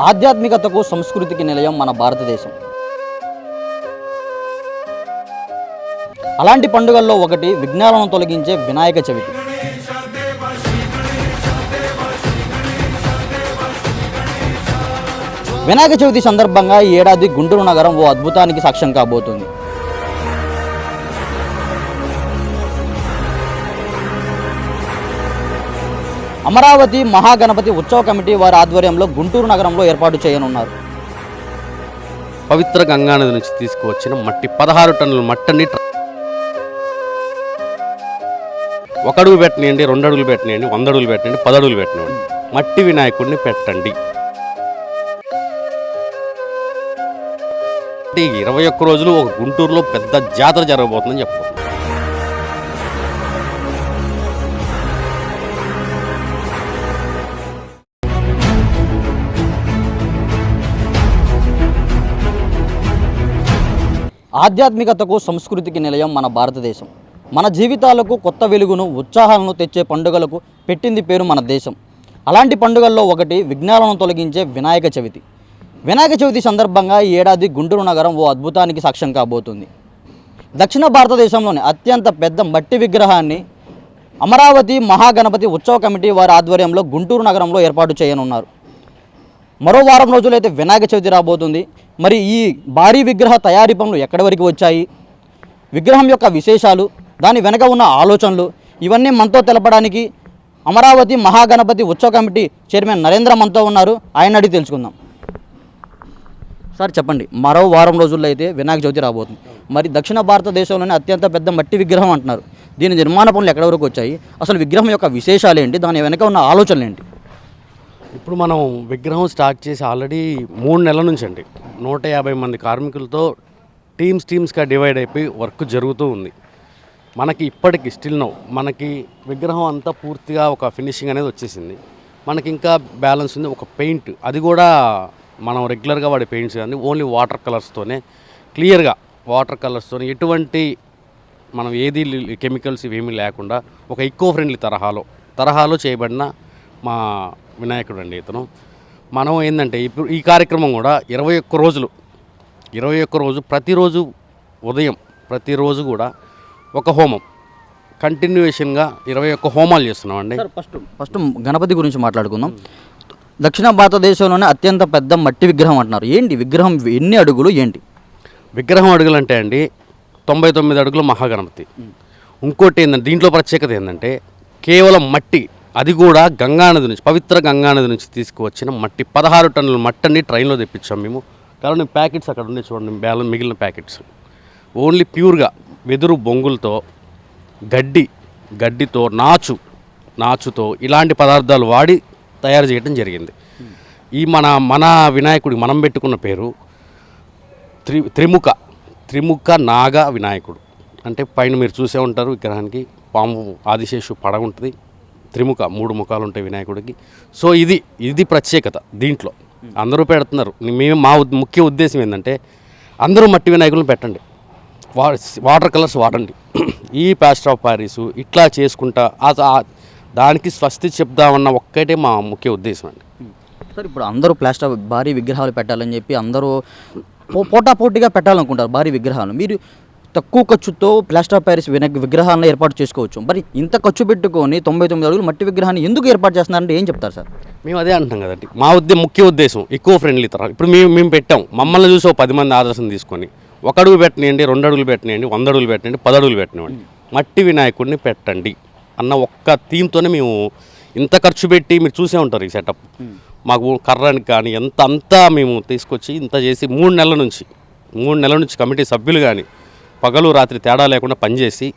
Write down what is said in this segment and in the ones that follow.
ఆధ్యాత్మికతకు సంస్కృతికి నిలయం మన భారతదేశం. అలాంటి పండుగల్లో ఒకటి విఘ్నాలను తొలగించే వినాయక చవితి. వినాయక చవితి సందర్భంగా ఈ ఏడాది గుంటూరు నగరం ఓ అద్భుతానికి సాక్ష్యం కాబోతుంది. అమరావతి మహాగణపతి ఉత్సవ కమిటీ వారి ఆధ్వర్యంలో గుంటూరు నగరంలో ఏర్పాటు చేయనున్నారు. పవిత్ర గంగానది నుంచి తీసుకువచ్చిన మట్టి పదహారు టన్నుల మట్టిని ట్ర- ఒక అడుగు పెట్టనియండి రెండు అడుగులు పెట్టనియండి వంద అడుగులు పెట్టనియండి పది అడుగులు పెట్టనివ్వండి. మట్టి వినాయకుడిని పెట్టండి. ఇరవై ఒక్క రోజులు ఒక గుంటూరులో పెద్ద జాతర జరగబోతుందని చెప్పారు ఆధ్యాత్మికతకు సంస్కృతికి నిలయం మన భారతదేశం. మన జీవితాలకు కొత్త వెలుగును ఉత్సాహాలను తెచ్చే పండుగలకు పెట్టింది పేరు మన దేశం. అలాంటి పండుగల్లో ఒకటి విఘ్నాలను తొలగించే వినాయక చవితి. వినాయక చవితి సందర్భంగా ఈ ఏడాది గుంటూరు నగరం ఓ అద్భుతానికి సాక్ష్యం కాబోతుంది. దక్షిణ భారతదేశంలోని అత్యంత పెద్ద మట్టి విగ్రహాన్ని అమరావతి మహాగణపతి ఉత్సవ కమిటీ వారి ఆధ్వర్యంలో గుంటూరు నగరంలో ఏర్పాటు చేయనున్నారు. మరో వారం రోజులైతే వినాయక చవితి రాబోతుంది. మరి ఈ భారీ విగ్రహ తయారీ పనులు ఎక్కడి వరకు వచ్చాయి? విగ్రహం యొక్క విశేషాలు దాని వెనక ఉన్న ఆలోచనలు ఇవన్నీ మనతో తెలపడానికి అమరావతి మహాగణపతి ఉత్సవ కమిటీ చైర్మన్ నరేంద్ర మనతో ఉన్నారు. ఆయన అడిగి తెలుసుకుందాం. సార్ చెప్పండి. మరో వారం రోజుల్లో అయితే వినాయక చవితి రాబోతుంది. మరి దక్షిణ భారతదేశంలోనే అత్యంత పెద్ద మట్టి విగ్రహం అంటున్నారు. దీని నిర్మాణ పనులు ఎక్కడి వరకు వచ్చాయి? అసలు విగ్రహం యొక్క విశేషాలు ఏంటి? దాని వెనక ఉన్న ఆలోచనలు ఏంటి? ఇప్పుడు మనం విగ్రహం స్టార్ట్ చేసి ఆల్రెడీ మూడు నెలల నుంచి అండి. నూట యాభై మంది కార్మికులతో టీమ్స్ టీమ్స్గా డివైడ్ అయిపోయి వర్క్ జరుగుతూ ఉంది. మనకి ఇప్పటికి స్టిల్ నో మనకి విగ్రహం అంతా పూర్తిగా ఒక ఫినిషింగ్ అనేది వచ్చేసింది. మనకి ఇంకా బ్యాలెన్స్ ఉంది ఒక పెయింట్ అది కూడా మనం రెగ్యులర్గా వాడే పెయింట్స్ కానీ ఓన్లీ వాటర్ కలర్స్తోనే క్లియర్గా వాటర్ కలర్స్తోనే ఎటువంటి మనం ఏది కెమికల్స్ ఇవేమీ లేకుండా ఒక ఈకో ఫ్రెండ్లీ తరహాలో తరహాలో చేయబడిన మా వినాయకుడు అండి ఇతను. మనం ఏంటంటే ఇప్పుడు ఈ కార్యక్రమం కూడా ఇరవై ఒక్క రోజులు ఇరవై ఒక్క రోజు ప్రతిరోజు ఉదయం ప్రతిరోజు కూడా ఒక హోమం. కంటిన్యూషన్గా ఇరవై ఒక్క హోమాలు చేస్తున్నామండి. ఫస్ట్ ఫస్ట్ గణపతి గురించి మాట్లాడుకుందాం. దక్షిణ భారతదేశంలోనే అత్యంత పెద్ద మట్టి విగ్రహం అంటున్నారు. ఏంటి విగ్రహం? ఎన్ని అడుగులు? ఏంటి? విగ్రహం అడుగులు అంటే అండి తొంభై తొమ్మిది అడుగుల మహాగణపతి. ఇంకోటి ఏంటంటే దీంట్లో ప్రత్యేకత ఏంటంటే కేవలం మట్టి అది కూడా గంగానది నుంచి పవిత్ర గంగానది నుంచి తీసుకువచ్చిన మట్టి పదహారు టన్నుల మట్టని ట్రైన్లో తెప్పించాం మేము. కారణం ప్యాకెట్స్ అక్కడ ఉండే చూడండి బేలం మిగిలిన ప్యాకెట్స్. ఓన్లీ ప్యూర్గా వెదురు బొంగులతో గడ్డి గడ్డితో నాచు నాచుతో ఇలాంటి పదార్థాలు వాడి తయారు చేయడం జరిగింది. ఈ మన మన వినాయకుడికి మనం పెట్టుకున్న పేరు త్రి త్రిముఖ త్రిముఖ నాగ వినాయకుడు. అంటే పైన మీరు చూసే ఉంటారు విగ్రహానికి పాము ఆదిశేషు పడగ ఉంటుంది. త్రిముఖ మూడు ముఖాలు ఉంటాయి వినాయకుడికి. సో ఇది ఇది ప్రత్యేకత దీంట్లో. అందరూ పెడుతున్నారు. మేము మా ముఖ్య ఉద్దేశం ఏంటంటే అందరూ మట్టి వినాయకులను పెట్టండి. వా వాటర్ కలర్స్ వాడండి. ఈ ప్లాస్టర్ ఆఫ్ ప్యారిస్ ఇట్లా చేసుకుంటా దానికి స్వస్తి చెప్దామన్న ఒక్కటే మా ముఖ్య ఉద్దేశం అండి. సార్ ఇప్పుడు అందరూ ప్లాస్టర్ భారీ విగ్రహాలు పెట్టాలని చెప్పి అందరూ పోటాపోటీగా పెట్టాలనుకుంటారు భారీ విగ్రహాలు మీరు తక్కువ ఖర్చుతో ప్లాస్టర్ ఆఫ్ ప్యారిస్ వినక్ విగ్రహాలను ఏర్పాటు చేసుకోవచ్చు. మరి ఇంత ఖర్చు పెట్టుకొని తొంభై తొమ్మిది అడుగులు మట్టి విగ్రహాన్ని ఎందుకు ఏర్పాటు చేస్తున్నారంటే ఏం చెప్తారు సార్? మేము అదే అంటున్నాం కదండి. మా ఉద్దే ముఖ్య ఉద్దేశం ఎక్కువ ఫ్రెండ్లీ తరం ఇప్పుడు మేము మేము పెట్టాం. మమ్మల్ని చూసి ఒక పది మంది ఆదర్శం తీసుకొని ఒక అడుగు పెట్టనియండి రెండు అడుగులు పెట్టనియండి వంద అడుగులు పెట్టనియండి పది అడుగులు పెట్టనివ్వండి. మట్టి వినాయకుడిని పెట్టండి అన్న ఒక్క థీమ్తోనే మేము ఇంత ఖర్చు పెట్టి మీరు చూసే ఉంటారు ఈ సెటప్ మాకు కర్రానికి కానీ ఎంత అంతా మేము తీసుకొచ్చి ఇంత చేసి మూడు నెలల నుంచి మూడు నెలల నుంచి కమిటీ సభ్యులు కానీ పగలు రాత్రి తేడా లేకుండా పనిచేసి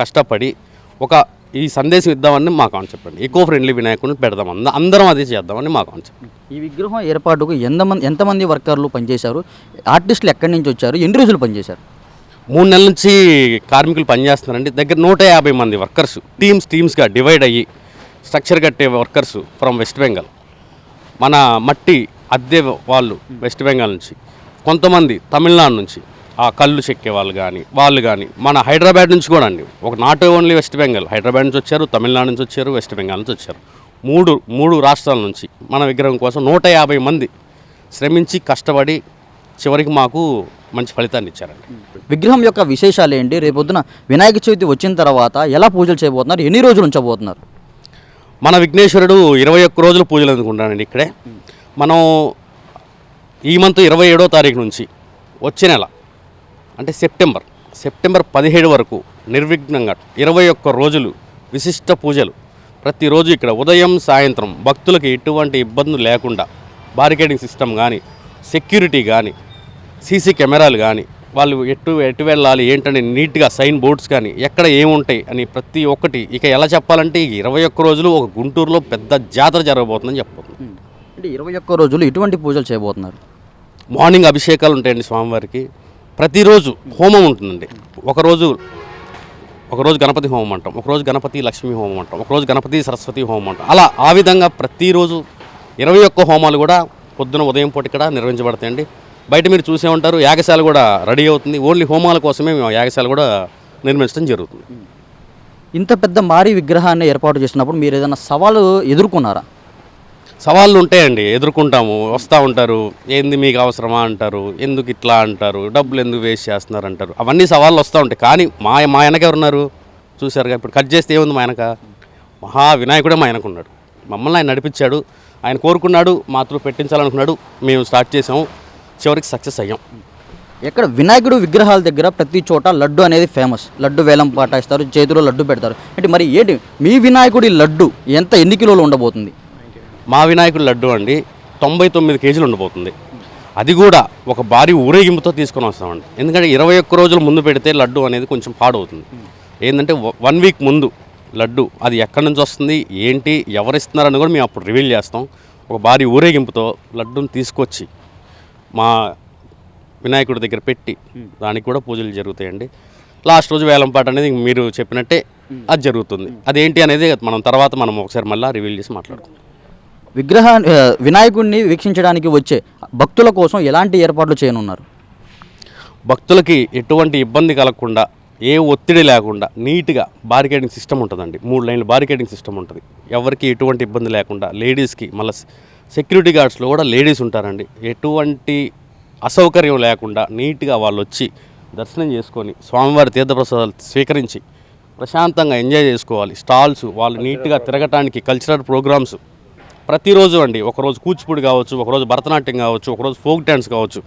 కష్టపడి ఒక ఈ సందేశం ఇద్దామని మా కాన్సెప్ట్ అండి. ఎకో ఫ్రెండ్లీ వినాయకుడిని పెడదాం అంద- అందరం అదే చేద్దామని మా కాన్సెప్ట్ ఈ విగ్రహం ఏర్పాటుకు ఎంతమంది ఎంతమంది వర్కర్లు పనిచేశారు? ఆర్టిస్టులు ఎక్కడి నుంచి వచ్చారు? ఎన్ని రోజులు పనిచేశారు? మూడు నెలల నుంచి కార్మికులు పనిచేస్తున్నారండి. దగ్గర నూట యాభై మంది వర్కర్స్ టీమ్స్ టీమ్స్గా డివైడ్ అయ్యి స్ట్రక్చర్ కట్టే వర్కర్స్ ఫ్రమ్ వెస్ట్ బెంగాల్. మన మట్టి అద్దె వాళ్ళు వెస్ట్ బెంగాల్ నుంచి. కొంతమంది తమిళనాడు నుంచి. ఆ కళ్ళు చెక్కే వాళ్ళు కానీ వాళ్ళు కానీ మన హైదరాబాద్ నుంచి కూడా అండి. ఒక not only West Bengal. Hyderabad నుంచి వచ్చారు తమిళనాడు నుంచి వచ్చారు వెస్ట్ బెంగాల్ నుంచి వచ్చారు. మూడు మూడు రాష్ట్రాల నుంచి మన విగ్రహం కోసం నూట యాభై మంది శ్రమించి కష్టపడి చివరికి మాకు మంచి ఫలితాన్ని ఇచ్చారండి. విగ్రహం యొక్క విశేషాలు ఏంటి? రేపొద్దున వినాయక చవితి వచ్చిన తర్వాత ఎలా పూజలు చేయబోతున్నారు? ఎన్ని రోజులు ఉంచబోతున్నారు? మన విఘ్నేశ్వరుడు ఇరవై ఒక్క రోజులు పూజలు అందుకుంటానండి ఇక్కడే. మనం ఈ మంత్ ఇరవై ఏడో తారీఖు నుంచి వచ్చే నెల అంటే సెప్టెంబర్ సెప్టెంబర్ పదిహేడు వరకు నిర్విఘ్నంగా ఇరవై ఒక్క రోజులు విశిష్ట పూజలు. ప్రతిరోజు ఇక్కడ ఉదయం సాయంత్రం భక్తులకు ఎటువంటి ఇబ్బందులు లేకుండా బారికేడింగ్ సిస్టమ్ కానీ సెక్యూరిటీ కానీ సీసీ కెమెరాలు కానీ వాళ్ళు ఎటు ఎటు వెళ్ళాలి ఏంటని నీట్గా సైన్ బోర్డ్స్ కానీ ఎక్కడ ఏముంటాయి అని ప్రతి ఒక్కటి ఇక ఎలా చెప్పాలంటే ఈ ఇరవై ఒక్క రోజులు ఒక గుంటూరులో పెద్ద జాతర జరగబోతుందని చెప్పబోతుంది అంటే ఇరవై ఒక్క రోజులు ఎటువంటి పూజలు చేయబోతున్నారు. మార్నింగ్ అభిషేకాలు ఉంటాయండి స్వామివారికి. ప్రతిరోజు హోమం ఉంటుందండి. ఒకరోజు ఒకరోజు గణపతి హోమం అంటాం. ఒకరోజు గణపతి లక్ష్మీ హోమం అంటాం. ఒకరోజు గణపతి సరస్వతి హోమం అంటాం. అలా ఆ విధంగా ప్రతిరోజు ఇరవై ఒక్క హోమాలు కూడా పొద్దున ఉదయం పూట ఇక్కడ నిర్వహించబడతాయండి. బయట మీరు చూసే ఉంటారు యాగశాల కూడా రెడీ అవుతుంది. ఓన్లీ హోమాల కోసమే మేము యాగశాల కూడా నిర్మించడం జరుగుతుంది. ఇంత పెద్ద మారీ విగ్రహాన్ని ఏర్పాటు చేసినప్పుడు మీరు ఏదైనా సవాలు ఎదుర్కొన్నారా? సవాళ్ళు ఉంటాయండి. ఎదుర్కొంటాము. వస్తూ ఉంటారు. ఏంది మీకు అవసరమా? అంటారు. ఎందుకు ఇట్లా? అంటారు. డబ్బులు ఎందుకు వేస్ట్ చేస్తున్నారు? అంటారు. అవన్నీ సవాళ్ళు వస్తూ ఉంటాయి. కానీ మా మా వెనక ఎవరున్నారు? చూశారుగా. ఇప్పుడు కట్ చేస్తే ఏముంది మా వెనక? మహా వినాయకుడే మా వెనక ఉన్నాడు. మమ్మల్ని ఆయన నడిపించాడు. ఆయన కోరుకున్నాడు. మాతృ పెట్టించాలనుకున్నాడు. మేము స్టార్ట్ చేసాము చివరికి సక్సెస్ అయ్యాం. ఎక్కడ? వినాయకుడు విగ్రహాల దగ్గర ప్రతి చోట లడ్డు అనేది ఫేమస్. లడ్డు వేలం పాటేస్తారు. చేతిలో లడ్డు పెడతారు. అంటే మరి ఏంటి? మీ వినాయకుడి లడ్డు ఎంత ఎన్ని కిలోలు ఉండబోతుంది? మా వినాయకుడు లడ్డు అండి తొంభై తొమ్మిది కేజీలు ఉండబోతుంది. అది కూడా ఒక భారీ ఊరేగింపుతో తీసుకొని వస్తామండి. ఎందుకంటే ఇరవై ఒక్క రోజుల ముందు పెడితే లడ్డు అనేది కొంచెం పాడవుతుంది. ఏంటంటే వన్ వీక్ ముందు లడ్డు అది ఎక్కడి నుంచి వస్తుంది ఏంటి ఎవరు ఇస్తున్నారని కూడా మేము అప్పుడు రివీల్ చేస్తాం. ఒక భారీ ఊరేగింపుతో లడ్డుని తీసుకొచ్చి మా వినాయకుడి దగ్గర పెట్టి దానికి కూడా పూజలు జరుగుతాయండి. లాస్ట్ రోజు వేలంపాట అనేది మీరు చెప్పినట్టే అది జరుగుతుంది. అదేంటి అనేది మనం తర్వాత మనం ఒకసారి మళ్ళీ రివీల్ చేసి మాట్లాడుకుందాం. విగ్రహాన్ని వినాయకుడిని వీక్షించడానికి వచ్చే భక్తుల కోసం ఎలాంటి ఏర్పాట్లు చేయనున్నారు? భక్తులకి ఎటువంటి ఇబ్బంది కలగకుండా ఏ ఒత్తిడి లేకుండా నీట్గా బారికేడింగ్ సిస్టమ్ ఉంటుందండి. మూడు లైన్లు బారికేడింగ్ సిస్టమ్ ఉంటుంది. ఎవరికి ఎటువంటి ఇబ్బంది లేకుండా లేడీస్కి మళ్ళీ సెక్యూరిటీ గార్డ్స్లో కూడా లేడీస్ ఉంటారండి. ఎటువంటి అసౌకర్యం లేకుండా నీట్గా వాళ్ళు వచ్చి దర్శనం చేసుకొని స్వామివారి తీర్థప్రసాదాలు స్వీకరించి ప్రశాంతంగా ఎంజాయ్ చేసుకోవాలి. స్టాల్స్ వాళ్ళు నీట్గా తిరగటానికి కల్చరల్ ప్రోగ్రామ్స్ ప్రతిరోజు అండి. ఒకరోజు కూచిపూడి కావచ్చు ఒకరోజు భరతనాట్యం కావచ్చు ఒకరోజు ఫోక్ డ్యాన్స్ కావచ్చు.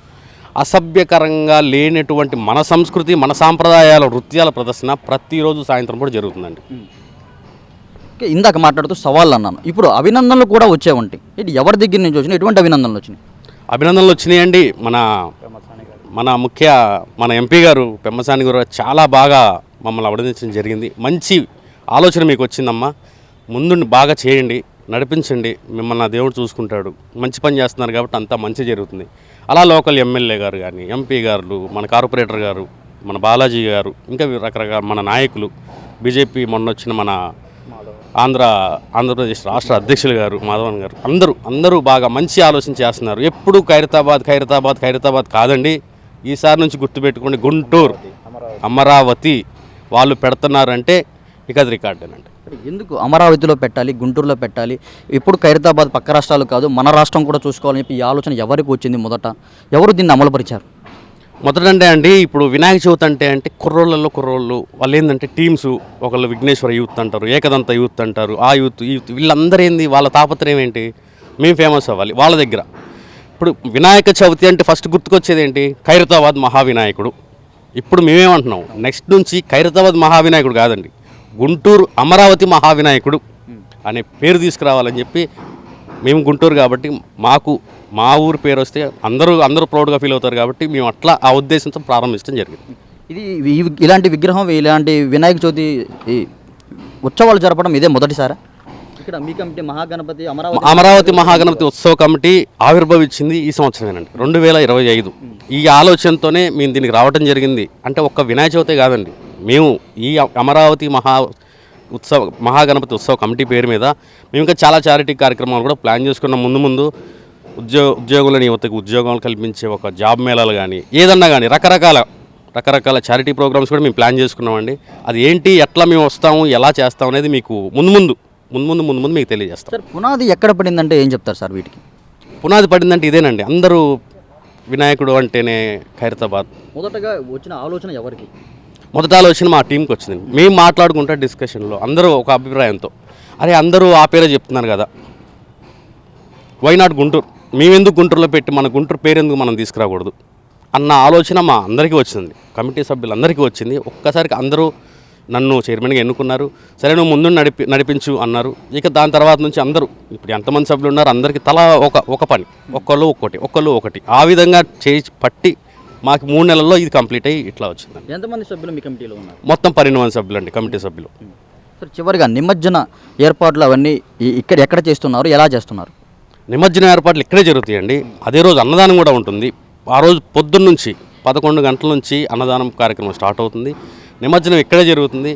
అసభ్యకరంగా లేనటువంటి మన సంస్కృతి మన సాంప్రదాయాల నృత్యాల ప్రదర్శన ప్రతిరోజు సాయంత్రం కూడా జరుగుతుందండి. ఇందాక మాట్లాడుతూ సవాళ్ళు అన్నాను ఇప్పుడు అభినందనలు కూడా వచ్చే ఉంటాయి ఇది ఎవరి దగ్గర నుంచి వచ్చినాయి? ఎటువంటి అభినందనలు వచ్చినాయి? అభినందనలు వచ్చినాయండి. మన మన ముఖ్య మన ఎంపీ గారు పెమ్మసాని గారు చాలా బాగా మమ్మల్ని అభినందించడం జరిగింది. మంచి ఆలోచన మీకు వచ్చిందమ్మా. ముందుండి బాగా చేయండి. నడిపించండి మిమ్మల్ని ఆ దేవుడు చూసుకుంటాడు. మంచి పని చేస్తున్నారు కాబట్టి అంతా మంచి జరుగుతుంది. అలా లోకల్ ఎమ్మెల్యే గారు కానీ ఎంపీ గారు మన కార్పొరేటర్ గారు మన బాలాజీ గారు ఇంకా రకరకాల మన నాయకులు బీజేపీ మొన్న వచ్చిన మన ఆంధ్ర ఆంధ్రప్రదేశ్ రాష్ట్ర అధ్యక్షులు గారు మాధవన్ గారు అందరూ అందరూ బాగా మంచి ఆలోచన చేస్తున్నారు. ఎప్పుడు ఖైరతాబాద్ ఖైరతాబాద్ ఖైరతాబాద్ కాదండి ఈసారి నుంచి గుర్తుపెట్టుకోండి గుంటూరు అమరావతి వాళ్ళు పెడుతున్నారంటే ఇక అది రికార్డేనండి. ఎందుకు అమరావతిలో పెట్టాలి గుంటూరులో పెట్టాలి? ఇప్పుడు ఖైరతాబాద్ పక్క రాష్ట్రాలు కాదు మన రాష్ట్రం కూడా చూసుకోవాలని చెప్పి ఈ ఆలోచన ఎవరికి వచ్చింది మొదట? ఎవరు దీన్ని అమలుపరిచారు? మొదటంటే అండి ఇప్పుడు వినాయక చవితి అంటే అంటే కుర్రోళ్ళల్లో కుర్రోళ్ళు వాళ్ళు ఏంటంటే టీమ్స్ ఒకళ్ళు విఘ్నేశ్వర యూత్ అంటారు ఏకదంత యూత్ అంటారు. ఆ యూత్ యూత్ వీళ్ళందరూ ఏంది వాళ్ళ తాపత్రయం ఏంటి? మేము ఫేమస్ అవ్వాలి వాళ్ళ దగ్గర. ఇప్పుడు వినాయక చవితి అంటే ఫస్ట్ గుర్తుకొచ్చేది ఏంటి? ఖైరతాబాద్ మహావినాయకుడు. ఇప్పుడు మేమేమంటున్నాం నెక్స్ట్ నుంచి ఖైరతాబాద్ మహావినాయకుడు కాదండి. గుంటూరు అమరావతి మహావినాయకుడు అనే పేరు తీసుకురావాలని చెప్పి మేము గుంటూరు కాబట్టి మాకు మా ఊరు పేరు వస్తే అందరూ అందరూ ప్రౌడ్గా ఫీల్ అవుతారు కాబట్టి మేము అట్లా ఆ ఉద్దేశంతో ప్రారంభించడం జరిగింది. ఇది ఇలాంటి విగ్రహం ఇలాంటి వినాయక చవితి ఉత్సవాలు జరపడం ఇదే మొదటిసారా? ఇక్కడ మీ కమిటీ మహాగణపతి అమరావతి అమరావతి మహాగణపతి ఉత్సవ కమిటీ ఆవిర్భవించింది ఈ సంవత్సరమేనండి రెండు వేల ఇరవై ఐదు. ఈ ఆలోచనతోనే మేము దీనికి రావడం జరిగింది. అంటే ఒక్క వినాయక చవితే కాదండి మేము ఈ అమరావతి మహా ఉత్సవ మహాగణపతి ఉత్సవ కమిటీ పేరు మీద మేము ఇంకా చాలా చారిటీ కార్యక్రమాలు కూడా ప్లాన్ చేసుకున్నాం. ముందు ముందు ఉద్యోగ ఉద్యోగులని యువతకు ఉద్యోగాలు కల్పించే ఒక జాబ్ మేళాలు కానీ ఏదన్నా కానీ రకరకాల రకరకాల చారిటీ ప్రోగ్రామ్స్ కూడా మేము ప్లాన్ చేసుకున్నామండి. అది ఏంటి ఎట్లా మేము వస్తాము ఎలా చేస్తాం అనేది మీకు ముందు ముందు ముందు ముందు ముందు ముందు మీకు తెలియజేస్తాం. సార్ పునాది ఎక్కడ పడిందంటే ఏం చెప్తారు సార్ వీటికి? పునాది పడిందంటే ఇదేనండి. అందరూ వినాయకుడు అంటేనే ఖైరతాబాద్. మొదటగా వచ్చిన ఆలోచన ఎవరికి? మొదట ఆలోచన మా టీంకి వచ్చింది. మేము మాట్లాడుకుంటా డిస్కషన్లో అందరూ ఒక అభిప్రాయంతో అరే అందరూ ఆ పేరే చెప్తున్నారు కదా. Why not Guntur? మేమెందుకు గుంటూరులో పెట్టి మన గుంటూరు పేరెందుకు మనం తీసుకురాకూడదు? అన్న ఆలోచన మా అందరికీ వచ్చింది. కమిటీ సభ్యులందరికీ వచ్చింది. ఒక్కసారికి అందరూ నన్ను చైర్మన్గా ఎన్నుకున్నారు. సరే నువ్వు ముందు నడిపి నడిపించు అన్నారు. ఇక దాని తర్వాత నుంచి అందరూ ఇప్పుడు ఎంతమంది సభ్యులు ఉన్నారు అందరికీ తలా ఒక ఒక పని ఒక్కళ్ళు ఒక్కటి ఒక్కళ్ళు ఒకటి. ఆ విధంగా చేసి పట్టి మాకు మూడు నెలల్లో ఇది కంప్లీట్ అయ్యి ఇట్లా వచ్చింది ఎంతమంది సభ్యులు మీ కమిటీలో ఉన్నారు? మొత్తం పన్నెండు మంది సభ్యులు అండి కమిటీ సభ్యులు. సార్ చివరిగా నిమజ్జన ఏర్పాట్లు అవన్నీ ఇక్కడ ఎక్కడ చేస్తున్నారు ఎలా చేస్తున్నారు? నిమజ్జనం ఏర్పాట్లు ఇక్కడే జరుగుతాయండి. అదే రోజు అన్నదానం కూడా ఉంటుంది. ఆ రోజు పొద్దున్న నుంచి పదకొండు గంటల నుంచి అన్నదానం కార్యక్రమం స్టార్ట్ అవుతుంది. నిమజ్జనం ఇక్కడే జరుగుతుంది.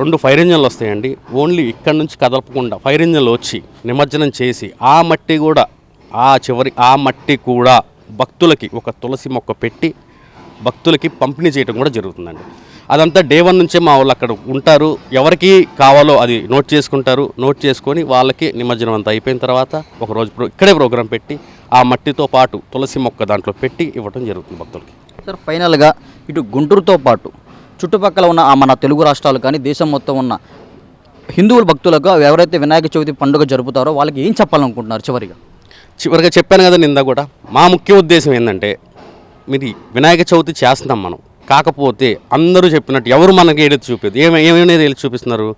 రెండు ఫైర్ ఇంజన్లు వస్తాయండి. ఓన్లీ ఇక్కడ నుంచి కదలపకుండా ఫైర్ ఇంజన్లు వచ్చి నిమజ్జనం చేసి ఆ మట్టి కూడా ఆ చివరి ఆ మట్టి కూడా భక్తులకి ఒక తులసి మొక్క పెట్టి భక్తులకి పంపిణీ చేయడం కూడా జరుగుతుందండి. అదంతా డే వన్ నుంచే మా వాళ్ళు అక్కడ ఉంటారు. ఎవరికి కావాలో అది నోట్ చేసుకుంటారు. నోట్ చేసుకొని వాళ్ళకి నిమజ్జనం అంతా అయిపోయిన తర్వాత ఒక రోజు ప్రో ఇక్కడే ప్రోగ్రాం పెట్టి ఆ మట్టితో పాటు తులసి మొక్క దాంట్లో పెట్టి ఇవ్వడం జరుగుతుంది భక్తులకి. సార్ ఫైనల్గా ఇటు గుంటూరుతో పాటు చుట్టుపక్కల ఉన్న ఆ మన తెలుగు రాష్ట్రాలు కానీ దేశం మొత్తం ఉన్న హిందువుల భక్తులకు ఎవరైతే వినాయక చవితి పండుగ జరుపుతారో వాళ్ళకి ఏం చెప్పాలనుకుంటున్నారు చివరిగా? చివరిగా చెప్పాను కదా నింద కూడా. మా ముఖ్య ఉద్దేశం ఏంటంటే మీరు వినాయక చవితి చేస్తున్నాం మనం. కాకపోతే అందరూ చెప్పినట్టు ఎవరు మనకి ఏలెత్తి చూపేది? ఏమి ఏమైనా ఏలెత్తి చూపిస్తున్నారు?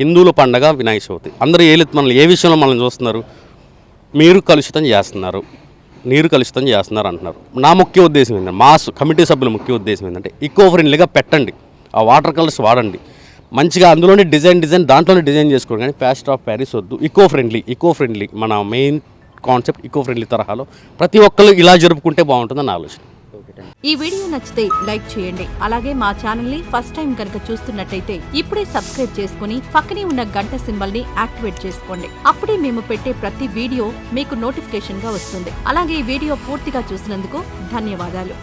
హిందువుల పండగ వినాయక చవితి. అందరూ ఏలెత్తి మనల్ని ఏ విషయంలో మనల్ని చూస్తున్నారు? మీరు కలుషితం చేస్తున్నారు. నీరు కలుషితం చేస్తున్నారు అంటున్నారు. నా ముఖ్య ఉద్దేశం ఏంటంటే మా కమిటీ సభ్యుల ముఖ్య ఉద్దేశం ఏంటంటే ఈకో ఫ్రెండ్లీగా పెట్టండి. ఆ వాటర్ కలర్స్ వాడండి. మంచిగా అందులోనే డిజైన్ డిజైన్ దాంట్లోనే డిజైన్ చేసుకోండి. కానీ ప్యాస్ట్ ఆఫ్ ప్యారిస్ వద్దు. ఈకో ఫ్రెండ్లీ ఈకో ఫ్రెండ్లీ మన మెయిన్ కాన్సెప్ట్ ఈకో ఫ్రెండ్లీ తరహాలో ప్రతి ఒక్కరు ఇలా జరుపుకుంటే బాగుంటుందని ఆలోచన. ఈ వీడియో నచ్చితే లైక్ చేయండి. అలాగే మా ఛానల్ని ఫస్ట్ టైం కనుక చూస్తున్నట్టయితే ఇప్పుడే సబ్స్క్రైబ్ చేసుకుని పక్కనే ఉన్న గంట సింబల్ని యాక్టివేట్ చేసుకోండి. అప్పుడే మేము పెట్టే ప్రతి వీడియో మీకు నోటిఫికేషన్గా వస్తుంది. అలాగే ఈ వీడియో పూర్తిగా చూసినందుకు ధన్యవాదాలు.